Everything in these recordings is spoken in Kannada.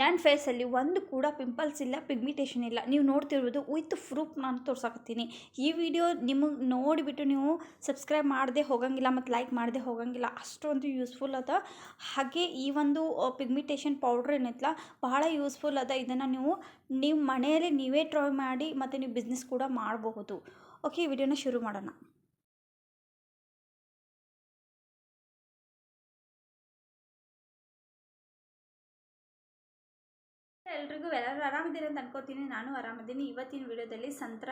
ನನ್ನ ಫೇಸಲ್ಲಿ ಒಂದು ಕೂಡ ಪಿಂಪಲ್ಸ್ ಇಲ್ಲ ಪಿಗ್ಮಿಟೇಷನ್ ಇಲ್ಲ. ನೀವು ನೋಡ್ತಿರ್ಬೋದು ವಿತ್ ಪ್ರೂಫ್ ನಾನು ತೋರ್ಸಕತ್ತೀನಿ. ಈ ವಿಡಿಯೋ ನಿಮಗೆ ನೋಡಿಬಿಟ್ಟು ನೀವು ಸಬ್ಸ್ಕ್ರೈಬ್ ಮಾಡದೆ ಹೋಗಂಗಿಲ್ಲ ಮತ್ತು ಲೈಕ್ ಮಾಡದೆ ಹೋಗಂಗಿಲ್ಲ. ಅಷ್ಟೊಂದು ಯೂಸ್ಫುಲ್ ಅದ. ಹಾಗೆ ಈ ಒಂದು ಪಿಗ್ಮಿಟೇಷನ್ ಪೌಡ್ರ್ ಏನೈತಲ್ಲ ಬಹಳ ಯೂಸ್ಫುಲ್ ಅದ. ಇದನ್ನು ನೀವು ನೀವು ಮನೆಯಲ್ಲಿ ನೀವೇ ಟ್ರೈ ಮಾಡಿ ಮತ್ತು ನೀವು ಬಿಸ್ನೆಸ್ ಕೂಡ ಮಾಡಬಹುದು. ಓಕೆ ಈ ವಿಡಿಯೋನ ಶುರು ಮಾಡೋಣ. ಎಲ್ರಿಗೂ ಎಲ್ಲರೂ ಆರಾಮಿದ್ದೀರಿ ಅಂತ ಅನ್ಕೋತೀನಿ. ನಾನು ಆರಾಮಿದ್ದೀನಿ ಇವತ್ತಿನ ವಿಡಿಯೋದಲ್ಲಿ ಸಂತ್ರ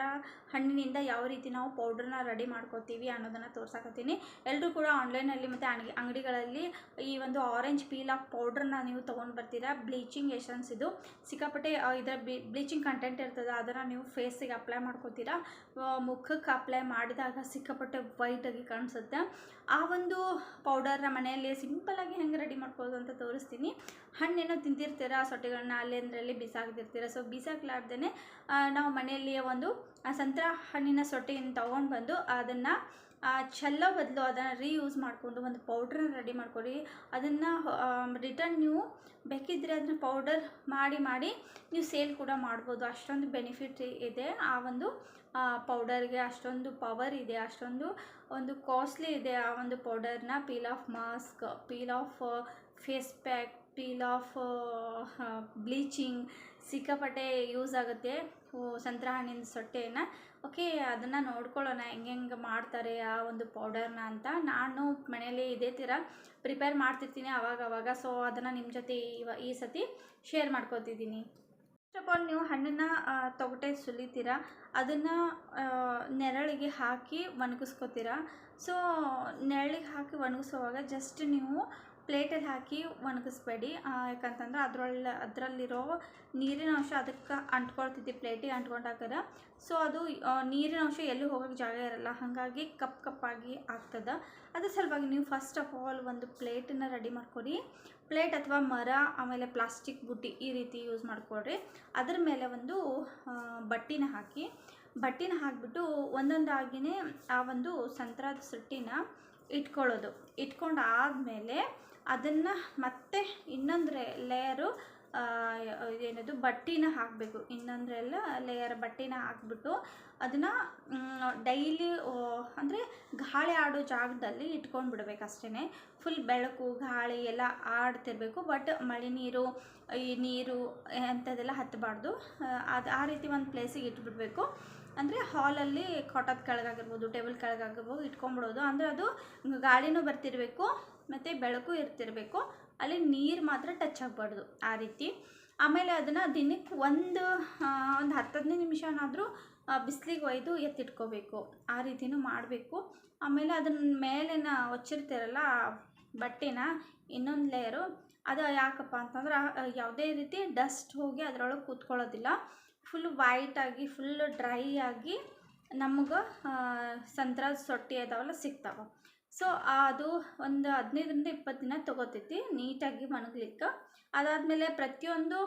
ಹಣ್ಣಿನಿಂದ ಯಾವ ರೀತಿ ನಾವು ಪೌಡ್ರನ್ನ ರೆಡಿ ಮಾಡ್ಕೋತೀವಿ ಅನ್ನೋದನ್ನು ತೋರ್ಸಕತ್ತೀನಿ. ಎಲ್ಲರೂ ಕೂಡ ಆನ್ಲೈನಲ್ಲಿ ಮತ್ತು ಅಂಗಡಿ ಅಂಗಡಿಗಳಲ್ಲಿ ಈ ಒಂದು ಆರೆಂಜ್ ಪೀಲ್ ಆಫ್ ಪೌಡ್ರನ್ನ ನೀವು ತೊಗೊಂಡು ಬರ್ತೀರಾ. ಬ್ಲೀಚಿಂಗ್ ಎಷನ್ಸ್ ಇದು. ಸಿಕ್ಕಾಪಟ್ಟೆ ಇದರ ಬ್ಲೀಚಿಂಗ್ ಕಂಟೆಂಟ್ ಇರ್ತದೆ, ಅದನ್ನು ನೀವು ಫೇಸಿಗೆ ಅಪ್ಲೈ ಮಾಡ್ಕೋತೀರಾ. ಮುಖಕ್ಕೆ ಅಪ್ಲೈ ಮಾಡಿದಾಗ ಸಿಕ್ಕಾಪಟ್ಟೆ ವೈಟಾಗಿ ಕಾಣಿಸುತ್ತೆ. ಆ ಒಂದು ಪೌಡರ್ನ ಮನೆಯಲ್ಲಿ ಸಿಂಪಲಾಗಿ ಹೆಂಗೆ ರೆಡಿ ಮಾಡ್ಕೋದು ಅಂತ ತೋರಿಸ್ತೀನಿ. ಹಣ್ಣೇನೋ ತಿಂತಿರ್ತೀರ ಸೊಟ್ಟೆಗಳನ್ನ ಅಲ್ಲೇಂದ್ರಲ್ಲಿ ಬಿಸಾಕ್ತಿರ್ತೀರ ಸೊ ಬಿಸಾಕ್ಲಾರ್ದೇ ನಾವು ಮನೆಯಲ್ಲಿಯೇ ಒಂದು, ಆ, ಸಂತ್ರ ಹಣ್ಣಿನ ಸೊಟ್ಟೆಯನ್ನು ತೊಗೊಂಡು ಬಂದು ಅದನ್ನು ಚೆಲ್ಲೋ ಬದಲು ಅದನ್ನು ರೀಯೂಸ್ ಮಾಡಿಕೊಂಡು ಒಂದು ಪೌಡ್ರನ್ನ ರೆಡಿ ಮಾಡ್ಕೊಳ್ಳಿ ಅದನ್ನು ರಿಟರ್ನ್ ನೀವು ಬೇಕಿದ್ದರೆ ಅದನ್ನ ಪೌಡರ್ ಮಾಡಿ ಮಾಡಿ ನೀವು ಸೇಲ್ ಕೂಡ ಮಾಡ್ಬೋದು. ಅಷ್ಟೊಂದು ಬೆನಿಫಿಟ್ ಇದೆ ಆ ಒಂದು ಪೌಡರ್ಗೆ ಅಷ್ಟೊಂದು ಪವರ್ ಇದೆ. ಅಷ್ಟೊಂದು ಒಂದು ಕಾಸ್ಟ್ಲಿ ಇದೆ ಆ ಒಂದು ಪೌಡರ್ನ peel off mask peel off face pack peel off bleaching ಸಿಕ್ಕಾಪಟ್ಟೆ ಯೂಸ್ ಆಗುತ್ತೆ. ಸಂತ್ರ ಹಣ್ಣಿನ ಸೊಟ್ಟೆಯನ್ನು. ಓಕೆ ಅದನ್ನು ನೋಡ್ಕೊಳ್ಳೋಣ, ಹೆಂಗೆ ಹೆಂಗೆ ಮಾಡ್ತಾರೆ ಆ ಒಂದು ಪೌಡರ್ನ ಅಂತ. ನಾನು ಮನೆಯಲ್ಲಿ ಇದೇ ಥರ ಪ್ರಿಪೇರ್ ಮಾಡ್ತಿರ್ತೀನಿ ಅವಾಗ ಅವಾಗ ಸೊ ಅದನ್ನು ನಿಮ್ಮ ಜೊತೆ ಇವ, ಈ ಸತಿ ಶೇರ್ ಮಾಡ್ಕೋತಿದ್ದೀನಿ. ಫಸ್ಟ್ ಆಫ್ ಆಲ್ ನೀವು ಹಣ್ಣನ್ನು ತೊಗಟೆ ಸುಲಿತೀರ? ಅದನ್ನು ನೆರಳಿಗೆ ಹಾಕಿ ಒಣಗಿಸ್ಕೋತೀರ? ಸೊ ನೆರಳಿಗೆ ಹಾಕಿ ಒಣಗಿಸುವಾಗ ಜಸ್ಟ್ ನೀವು ಪ್ಲೇಟಲ್ಲಿ ಹಾಕಿ ಒಣಗಿಸ್ಬೇಡಿ. ಯಾಕಂತಂದ್ರೆ ಅದರೊಳ್ಳ, ಅದರಲ್ಲಿರೋ ನೀರಿನ ಅಂಶ ಅದಕ್ಕೆ ಅಂಟ್ಕೊಳ್ತೈತಿ ಪ್ಲೇಟಿಗೆ ಅಂಟ್ಕೊಂಡಾಗದ ಸೊ ಅದು ನೀರಿನ ಅಂಶ ಎಲ್ಲೂ ಹೋಗೋಕ್ಕೆ ಜಾಗ ಇರಲ್ಲ. ಹಾಗಾಗಿ ಕಪ್ ಕಪ್ಪಾಗಿ ಆಗ್ತದೆ. ಅದ್ರ ಸಲುವಾಗಿ ನೀವು ಫಸ್ಟ್ ಆಫ್ ಆಲ್ ಒಂದು ಪ್ಲೇಟನ್ನ ರೆಡಿ ಮಾಡ್ಕೊಡಿ. ಪ್ಲೇಟ್ ಅಥವಾ ಮರ, ಆಮೇಲೆ ಪ್ಲಾಸ್ಟಿಕ್ ಬುಟ್ಟಿ ಈ ರೀತಿ ಯೂಸ್ ಮಾಡ್ಕೊಳ್ರಿ. ಅದ್ರ ಮೇಲೆ ಒಂದು ಬಟ್ಟಿನ ಹಾಕಿ. ಬಟ್ಟಿನ ಹಾಕಿಬಿಟ್ಟು ಒಂದೊಂದಾಗಿನೇ ಆ ಒಂದು ಸಂತ್ರದ ಸುಟ್ಟಿನ ಇಟ್ಕೊಳ್ಳೋದು. ಇಟ್ಕೊಂಡು ಆದಮೇಲೆ ಅದನ್ನು ಮತ್ತೆ ಇನ್ನೊಂದು ಲೇಯರು ಏನದು, ಬಟ್ಟಿನ ಹಾಕಬೇಕು. ಇನ್ನೊಂದರೆಲ್ಲ ಲೇಯರ್ ಬಟ್ಟಿನ ಹಾಕ್ಬಿಟ್ಟು ಅದನ್ನು ಡೈಲಿ ಅಂದರೆ ಗಾಳಿ ಆಡೋ ಜಾಗದಲ್ಲಿ ಇಟ್ಕೊಂಡು ಬಿಡಬೇಕು ಅಷ್ಟೇ ಫುಲ್ ಬೆಳಕು, ಗಾಳಿ ಎಲ್ಲ ಆಡ್ತಿರಬೇಕು. ಬಟ್ ಮಳೆ ನೀರು, ಈ ನೀರು ಅಂಥದ್ದೆಲ್ಲ ಹತ್ತಬಾರ್ದು ಅದು, ಆ ರೀತಿ ಒಂದು ಪ್ಲೇಸಿಗೆ ಇಟ್ಬಿಡ್ಬೇಕು. ಅಂದರೆ ಹಾಲಲ್ಲಿ ಕಾಟದ ಕೆಳಗಾಗಿರ್ಬೋದು ಟೇಬಲ್ ಕೆಳಗಾಗಿರ್ಬೋದು ಇಟ್ಕೊಂಡ್ಬಿಡೋದು. ಅಂದರೆ ಅದು ಗಾಳಿನೂ ಬರ್ತಿರಬೇಕು. ಮತ್ತು ಬೆಳಕು ಇರ್ತಿರಬೇಕು, ಅಲ್ಲಿ ನೀರು ಮಾತ್ರ ಟಚ್ ಆಗಬಾರ್ದು ಆ ರೀತಿ. ಆಮೇಲೆ ಅದನ್ನು ದಿನಕ್ಕೆ ಒಂದು ಒಂದು ಹತ್ತು ಹದಿನೈದು ನಿಮಿಷನಾದರೂ ಬಿಸಿಲಿಗೆ ಒಯ್ದು ಎತ್ತಿಟ್ಕೋಬೇಕು. ಆ ರೀತಿನೂ ಮಾಡಬೇಕು. ಆಮೇಲೆ ಅದನ್ನ ಮೇಲೇನ ಒಚ್ಚಿರ್ತಿರಲ್ಲ ಬಟ್ಟೆನ ಇನ್ನೊಂದು ಲೇಯರು ಅದು ಯಾಕಪ್ಪ ಅಂತಂದ್ರೆ ಯಾವುದೇ ರೀತಿ ಡಸ್ಟ್ ಹೋಗಿ ಅದರೊಳಗೆ ಕೂತ್ಕೊಳ್ಳೋದಿಲ್ಲ. ಫುಲ್ ವೈಟ್ ಆಗಿ ಫುಲ್ ಡ್ರೈ ಆಗಿ ನಮಗೆ ಸಂತ್ರ ಸೊಟ್ಟಿ ಅದಾವಲ್ಲ, ಸಿಗ್ತಾವೆ. ಸೊ ಅದು ಒಂದು ಹದಿನೈದರಿಂದ ಇಪ್ಪತ್ತು ದಿನ ತೊಗೋತೈತಿ, ನೀಟಾಗಿ ಒಣಗ್ಲಿಕ್ಕೆ ಅದಾದಮೇಲೆ ಪ್ರತಿಯೊಂದು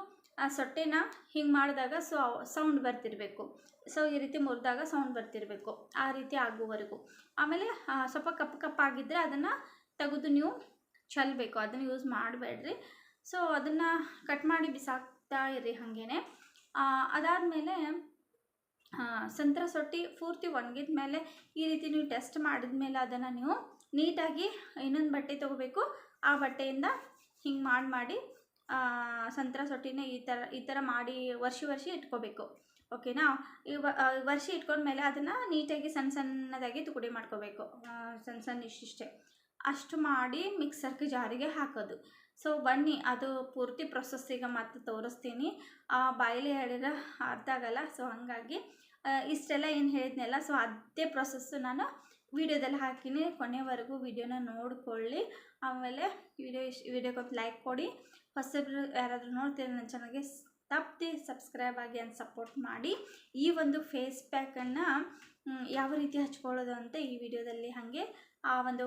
ಸೊಟ್ಟೆನ ಹಿಂಗೆ ಮಾಡಿದಾಗ ಸೊ ಸೌಂಡ್ ಬರ್ತಿರಬೇಕು. ಸೊ, ಈ ರೀತಿ ಮುರಿದಾಗ ಸೌಂಡ್ ಬರ್ತಿರಬೇಕು, ಆ ರೀತಿ ಆಗುವವರೆಗೂ. ಆಮೇಲೆ ಸ್ವಲ್ಪ ಕಪ್ಪು ಕಪ್ಪಾಗಿದ್ದರೆ ಅದನ್ನು ತೆಗೆದು ನೀವು ಚೆಲ್ಲಬೇಕು ಅದನ್ನು ಯೂಸ್ ಮಾಡಬೇಡ್ರಿ. ಸೊ, ಅದನ್ನು ಕಟ್ ಮಾಡಿ ಬಿಸಾಕ್ತಾ ಇರ್ರಿ ಹಾಗೇನೆ. ಅದಾದಮೇಲೆ ಸಂತ್ರ ಸೊಟ್ಟಿ ಪೂರ್ತಿ ಒಣಗಿದ ಮೇಲೆ ಈ ರೀತಿ ನೀವು ಟೆಸ್ಟ್ ಮಾಡಿದ ಮೇಲೆ ಅದನ್ನು ನೀವು ನೀಟಾಗಿ ಇನ್ನೊಂದು ಬಟ್ಟೆ ತೊಗೋಬೇಕು. ಆ ಬಟ್ಟೆಯಿಂದ ಹಿಂಗೆ ಮಾಡಿ ಮಾಡಿ ಸಂತ್ರ ಸೊಟ್ಟಿನ ಈ ಥರ ಈ ಥರ ಮಾಡಿ ವರ್ಷ ವರ್ಷ ಇಟ್ಕೋಬೇಕು. ಓಕೆನಾ? ಈ ವರ್ಷಿ ಇಟ್ಕೊಂಡ್ಮೇಲೆ ಅದನ್ನು ನೀಟಾಗಿ ಸಣ್ಣ ಸಣ್ಣದಾಗಿ ತುಕಡಿ ಮಾಡ್ಕೋಬೇಕು. ಸಣ್ಣ ಸಣ್ಣ ಇಷ್ಟಿಷ್ಟೇ. ಅಷ್ಟು ಮಾಡಿ ಮಿಕ್ಸರ್ಗೆ ಜಾರಿಗೆ ಹಾಕೋದು. ಸೊ, ಬನ್ನಿ, ಅದು ಪೂರ್ತಿ ಪ್ರೊಸೆಸ್ ಈಗ ಮತ್ತೆ ತೋರಿಸ್ತೀನಿ. ಆ, ಬಾಯಲ್ಲಿ ಹೇಳಿದ್ರೆ ಅರ್ಥ ಆಗಲ್ಲ. ಸೊ ಹಾಗಾಗಿ ಇಷ್ಟೆಲ್ಲ ಏನು ಹೇಳಿದ್ನಲ್ಲ ಸೊ ಅದೇ ಪ್ರೊಸೆಸ್ಸು ನಾನು ವಿಡಿಯೋದಲ್ಲಿ ಹಾಕಿನಿ, ಕೊನೆವರೆಗೂ ವಿಡಿಯೋನ ನೋಡಿಕೊಳ್ಳಿ. ಆಮೇಲೆ ವಿಡಿಯೋ ಇಷ್ಟ ವಿಡಿಯೋಗೊಂದು ಲೈಕ್ ಕೊಡಿ. ಹೊಸಬ್ರು ಯಾರಾದರೂ ನೋಡ್ತೀರ ನನ್ನ ಚಾನಲ್ಗೆ ತಪ್ಪದೆ ಸಬ್ಸ್ಕ್ರೈಬ್ ಆಗಿ ಅಂತ ಸಪೋರ್ಟ್ ಮಾಡಿ. ಈ ಒಂದು ಫೇಸ್ ಪ್ಯಾಕನ್ನು ಯಾವ ರೀತಿ ಹಚ್ಕೊಳ್ಳೋದು ಅಂತ ಈ ವಿಡಿಯೋದಲ್ಲಿ ಹಾಗೆ ಆ ಒಂದು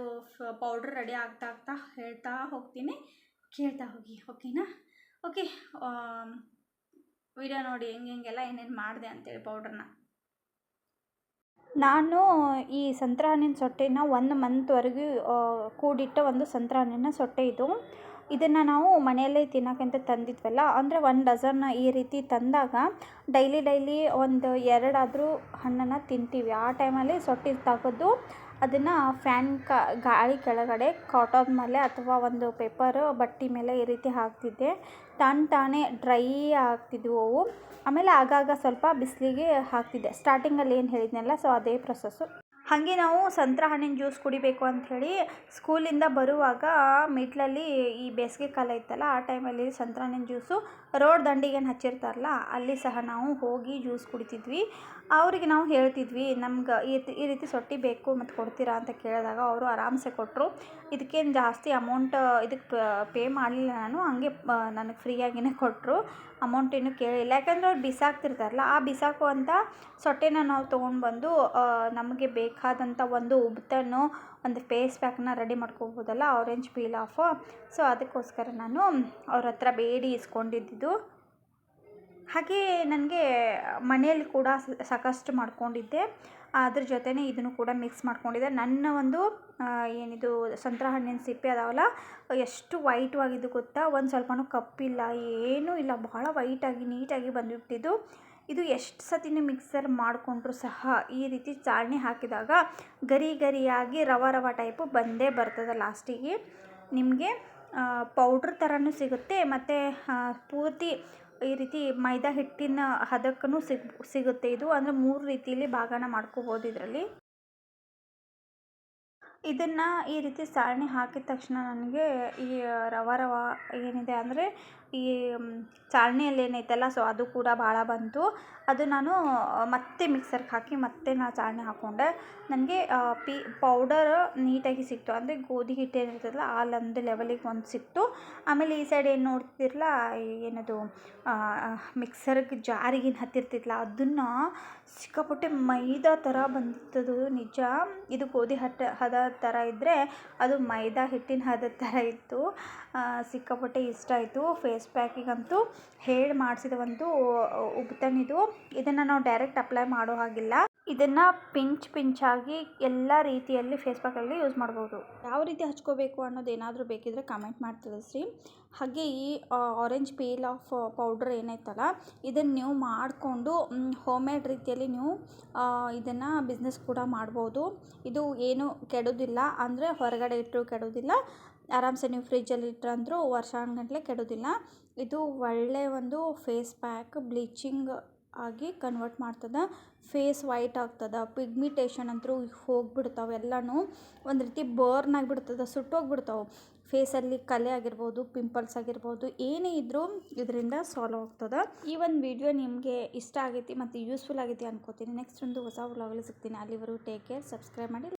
ಪೌಡ್ರ್ ರೆಡಿ ಆಗ್ತಾ ಆಗ್ತಾ ಹೇಳ್ತಾ ಹೋಗ್ತೀನಿ. ಕೇಳ್ತಾ ಹೋಗಿ, ಓಕೆನಾ? ಓಕೆ ವಿಡಿಯೋ ನೋಡಿ ಹೆಂಗೆ ಹೆಂಗೆಲ್ಲ ಏನೇನು ಮಾಡಿದೆ ಅಂತೇಳಿ ಪೌಡ್ರನ್ನ ನಾನು ಈ ಸಂತ್ರಾನಿನ ಸೊಟ್ಟೆನ ಒಂದು ಮಂತ್ವರೆಗೂ ಕೂಡಿಟ್ಟ ಒಂದು ಸಂತ್ರಾನಿನ ಸೊಟ್ಟೆ ಇದು. ಇದನ್ನು ನಾವು ಮನೆಯಲ್ಲೇ ತಿನ್ನೋಕ್ಕಂತ ತಂದಿದ್ವಲ್ಲ, ಅಂದರೆ ಒಂದು ಡಜನ್ ಈ ರೀತಿ ತಂದಾಗ ಡೈಲಿ ಡೈಲಿ ಒಂದು ಎರಡಾದರೂ ಹಣ್ಣನ್ನು ತಿಂತೀವಿ. ಆ ಟೈಮಲ್ಲಿ ಸೊಟ್ಟಿ ತೆಗೆದು ಅದನ್ನು ಫ್ಯಾನ್ ಕ, ಗಾಳಿ ಕೆಳಗಡೆ ಕಾಟನ್ ಮೇಲೆ ಅಥವಾ ಒಂದು ಪೇಪರ್ ಬಟ್ಟೆ ಮೇಲೆ ಈ ರೀತಿ ಹಾಕ್ತಿದ್ದೆ. ತಾನು ತಾನೇ ಡ್ರೈ ಆಗ್ತಿದ್ವು ಅವು. ಆಮೇಲೆ ಆಗಾಗ ಸ್ವಲ್ಪ ಬಿಸಿಲಿಗೆ ಹಾಕ್ತಿದ್ದೆ. ಸ್ಟಾರ್ಟಿಂಗಲ್ಲಿ ಏನು ಹೇಳಿದ್ನಲ್ಲ ಸೊ ಅದೇ ಪ್ರೊಸೆಸ್ಸು ಹಾಗೆ ನಾವು ಸಂತ್ರ ಹಣ್ಣಿನ ಜ್ಯೂಸ್ ಕುಡಿಬೇಕು ಅಂಥೇಳಿ ಸ್ಕೂಲಿಂದ ಬರುವಾಗ ಮಿಡ್ಲಲ್ಲಿ ಈ ಬೇಸಿಗೆ ಕಾಲ ಇತ್ತಲ್ಲ, ಆ ಟೈಮಲ್ಲಿ ಸಂತ್ರ ಹಣ್ಣಿನ ಜ್ಯೂಸು ರೋಡ್ ದಂಡಿಗೇನು ಹಚ್ಚಿರ್ತಾರಲ್ಲ, ಅಲ್ಲಿ ಸಹ ನಾವು ಹೋಗಿ ಜ್ಯೂಸ್ ಕುಡಿತಿದ್ವಿ. ಅವರಿಗೆ ನಾವು ಹೇಳ್ತಿದ್ವಿ, ನಮ್ಗೆ ಈ ಈ ರೀತಿ ಸೊಟ್ಟಿ ಬೇಕು ಮತ್ತು ಕೊಡ್ತೀರಾ ಅಂತ ಕೇಳಿದಾಗ ಅವರು ಆರಾಮ್ಸೆ ಕೊಟ್ಟರು ಇದಕ್ಕೇನು ಜಾಸ್ತಿ ಅಮೌಂಟ್ ಇದಕ್ಕೆ ಪೇ ಮಾಡಲಿಲ್ಲ ನಾನು, ಹಂಗೆ ನನಗೆ ಫ್ರೀಯಾಗಿಯೇ ಕೊಟ್ಟರು ಅಮೌಂಟ್ ಏನು ಕೇಳಿಲ್ಲ. ಯಾಕಂದರೆ ಅವ್ರು ಬಿಸಾಕ್ತಿರ್ತಾರಲ್ಲ, ಆ ಬಿಸಾಕುವಂಥ ಸೊಟ್ಟೆನ ನಾವು ತೊಗೊಂಡು ಬಂದು ನಮಗೆ ಬೇಕಾದಂಥ ಒಂದು ಉಬ್ತನ್ನು ಒಂದು ಫೇಸ್ ಪ್ಯಾಕ್ನ ರೆಡಿ ಮಾಡ್ಕೋಬೋದಲ್ಲ ಆರೆಂಜ್ ಪೀಲ್ ಆಫ್ ಸೊ ಅದಕ್ಕೋಸ್ಕರ ನಾನು ಅವ್ರ ಹತ್ರ ಬೇಡಿ ಇಸ್ಕೊಂಡಿದ್ದಿದ್ದು ಹಾಗೇ ನನಗೆ ಮನೆಯಲ್ಲಿ ಕೂಡ ಸಾಕಷ್ಟು ಮಾಡ್ಕೊಂಡಿದ್ದೆ. ಅದ್ರ ಜೊತೆನೇ ಇದನ್ನು ಕೂಡ ಮಿಕ್ಸ್ ಮಾಡ್ಕೊಂಡಿದ್ದೆ. ನನ್ನ ಒಂದು ಏನಿದು, ಸಂತ್ರ ಹಣ್ಣಿನ ಸಿಪ್ಪೆ ಅದಾವಲ್ಲ, ಎಷ್ಟು ವೈಟ್ ಆಗಿದ್ದು ಗೊತ್ತಾ? ಒಂದು ಸ್ವಲ್ಪನೂ ಕಪ್ಪಿಲ್ಲ, ಏನೂ ಇಲ್ಲ. ಬಹಳ ವೈಟಾಗಿ ನೀಟಾಗಿ ಬಂದುಬಿಟ್ಟಿದ್ದು. ಇದು ಎಷ್ಟು ಸತಿನೂ ಮಿಕ್ಸರ್ ಮಾಡಿಕೊಂಡ್ರೂ ಸಹ ಈ ರೀತಿ ಚಾಳಣಿ ಹಾಕಿದಾಗ ಗರಿ ಗರಿಯಾಗಿ ರವ ರವ ಟೈಪು ಬಂದೇ ಬರ್ತದೆ ಲಾಸ್ಟಿಗೆ ನಿಮಗೆ ಪೌಡ್ರ್ ಥರನೂ ಸಿಗುತ್ತೆ ಮತ್ತು ಪೂರ್ತಿ ಈ ರೀತಿ ಮೈದಾ ಹಿಟ್ಟಿನ ಹದಕ್ಕೂ ಸಿಗ್, ಸಿಗುತ್ತೆ ಇದು. ಅಂದರೆ ಮೂರು ರೀತಿಯಲ್ಲಿ ಭಾಗನ ಮಾಡ್ಕೋಬೋದು ಇದರಲ್ಲಿ. ಇದನ್ನು ಈ ರೀತಿ ಸಾರಣಿ ಹಾಕಿದ ತಕ್ಷಣ ನನಗೆ ಈ ರವ ರವ ಏನಿದೆ ಅಂದರೆ ಈ ಚಾಳಣಿಯಲ್ಲಿ ಏನೈತಲ್ಲ ಸೊ ಅದು ಕೂಡ ಭಾಳ ಬಂತು. ಅದು ನಾನು ಮತ್ತೆ ಮಿಕ್ಸರ್ಗೆ ಹಾಕಿ ಮತ್ತೆ ನಾ ಚಾಳಣಿ ಹಾಕ್ಕೊಂಡೆ ನನಗೆ ಪಿ, ಪೌಡರ್ ನೀಟಾಗಿ ಸಿಕ್ತು. ಅಂದರೆ ಗೋಧಿ ಹಿಟ್ಟು ಏನಿರ್ತದಲ್ಲ ಅಲ್ಲೊಂದು ಲೆವೆಲಿಗೆ ಒಂದು ಸಿಕ್ತು. ಆಮೇಲೆ ಈ ಸೈಡ್ ಏನು ನೋಡ್ತಿರಲ್ಲ ಏನದು ಮಿಕ್ಸರ್ಗೆ ಜಾರಿಗೆ ಹತ್ತಿರ್ತಿತ್ತಲ್ಲ ಅದನ್ನು ಸಿಕ್ಕಾಪಟ್ಟೆ ಮೈದಾ ಥರ ಬಂದಿತ್ತದು, ನಿಜ. ಇದು ಗೋಧಿ ಹಟ್ಟ, ಹದ ಥರ ಇದ್ದರೆ ಅದು ಮೈದಾ ಹಿಟ್ಟಿನ ಹದ ಥರ ಇತ್ತು. ಸಿಕ್ಕಾಪಟ್ಟೆ ಇಷ್ಟ ಆಯಿತು. ಫೇಸ್ ಪ್ಯಾಕಿಗಂತೂ ಹೇಳಿ ಮಾಡಿಸಿದ ಒಂದು ಇದು. ಇದನ್ನು ನಾವು ಡೈರೆಕ್ಟ್ ಅಪ್ಲೈ ಮಾಡೋ ಹಾಗಿಲ್ಲ. ಇದನ್ನು ಪಿಂಚ್ ಪಿಂಚಾಗಿ ಎಲ್ಲ ರೀತಿಯಲ್ಲಿ ಫೇಸ್ ಪ್ಯಾಕಲ್ಲಿ ಯೂಸ್ ಮಾಡ್ಬೋದು. ಯಾವ ರೀತಿ ಹಚ್ಕೋಬೇಕು ಅನ್ನೋದು ಏನಾದರೂ ಬೇಕಿದ್ರೆ ಕಮೆಂಟ್ ಮಾಡಿ ತಿಳಿಸ್ರಿ. ಹಾಗೆ ಈ ಆರೆಂಜ್ ಪೀಲ್ ಆಫ್ ಪೌಡ್ರ್ ಏನೈತಲ್ಲ ಇದನ್ನು ನೀವು ಮಾಡಿಕೊಂಡು, ಹೋಮ್ ಮೇಡ್ ರೀತಿಯಲ್ಲಿ ನೀವು ಇದನ್ನು ಬಿಸ್ನೆಸ್ ಕೂಡ ಮಾಡ್ಬೋದು. ಇದು ಏನು ಕೆಡೋದಿಲ್ಲ, ಅಂದರೆ ಹೊರಗಡೆ ಇಟ್ಟರೂ ಕೆಡೋದಿಲ್ಲ. ಆರಾಮ್ಸೆ ನೀವು ಫ್ರಿಜ್ಜಲ್ಲಿ ಇಟ್ಟರಂದರೂ ವರ್ಷಾನುಗಟ್ಲೆ ಕೆಡೋದಿಲ್ಲ. ಇದು ಒಳ್ಳೆಯ ಒಂದು ಫೇಸ್ ಪ್ಯಾಕ್, ಬ್ಲೀಚಿಂಗ್ ಆಗಿ ಕನ್ವರ್ಟ್ ಮಾಡ್ತದೆ. ಫೇಸ್ ವೈಟ್ ಆಗ್ತದೆ, ಪಿಗ್ಮಿಟೇಷನ್ ಅಂತೂ ಹೋಗ್ಬಿಡ್ತಾವೆ ಎಲ್ಲನೂ. ಒಂದು ರೀತಿ ಬರ್ನ್ ಆಗಿಬಿಡ್ತದೆ, ಸುಟ್ಟೋಗ್ಬಿಡ್ತಾವೆ. ಫೇಸಲ್ಲಿ ಕಲೆ ಆಗಿರ್ಬೋದು, ಪಿಂಪಲ್ಸ್ ಆಗಿರ್ಬೋದು, ಏನೇ ಇದ್ದರೂ ಇದರಿಂದ ಸಾಲ್ವ್ ಆಗ್ತದೆ. ಈ ಒಂದು ವಿಡಿಯೋ ನಿಮಗೆ ಇಷ್ಟ ಆಗೈತಿ ಮತ್ತು ಯೂಸ್ಫುಲ್ ಆಗೈತಿ ಅನ್ಕೋತೀನಿ. ನೆಕ್ಸ್ಟ್ ಒಂದು ಹೊಸ ವ್ಲಾಗಲ್ಲಿ ಸಿಗ್ತೀನಿ. ಅಲ್ಲಿವರೆಗೂ ಟೇಕ್ ಕೇರ್, ಸಬ್ಸ್ಕ್ರೈಬ್ ಮಾಡಿ